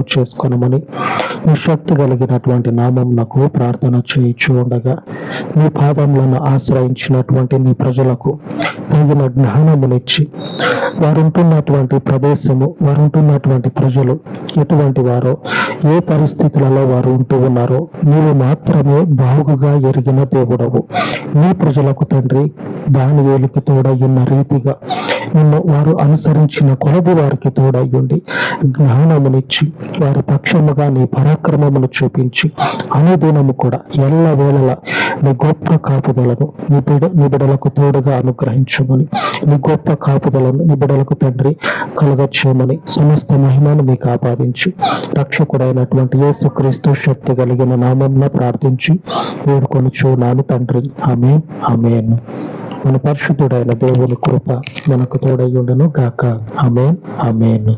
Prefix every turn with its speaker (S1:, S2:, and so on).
S1: చేసుకొనమని మీ శక్తి కలిగినటువంటి నామం నాకు ప్రార్థన చేయించు ఉండగా నీ పాదములను ఆశ్రయించినటువంటి నీ ప్రజలకు తగిన జ్ఞానమునిచ్చి వారు ఉంటున్నటువంటి ప్రదేశము వారు ఉంటున్నటువంటి ప్రజలు ఎటువంటి వారో ఏ పరిస్థితులలో వారు ఉంటూ ఉన్నారో నీవు మాత్రమే బాగుగా ఎరిగిన దేవుడవు. నీ ప్రజలకు తండ్రి దాని వేలికి తోడయ్యున్న రీతిగా నిన్ను వారు అనుసరించిన కొలది వారికి తోడయ్యుండి జ్ఞానమునిచ్చి వారి పక్షముగా నీ పరాక్రమమును చూపించి అనుదినము కూడా ఎల్ల వేళలా నీ గొప్ప కాపుదలను నీ బిడ నీ బిడలకు తోడుగా అనుగ్రహించమని నీ గొప్ప కాపుదలను నీ బిడలకు తండ్రి కలగచ్చేయమని సమస్త మహిమను మీకు ఆపాదించి రక్షకుడైనటువంటి యేసుక్రీస్తు శక్తి కలిగిన నామంలో ప్రార్థించి వేడుకొని చూడాలి తండ్రి. ఆమె ఆమెన్. మన పరిశుద్ధుడైన దేవుని కృప మనకు తోడయ్యుండను గాక. అమేన్ అమేన్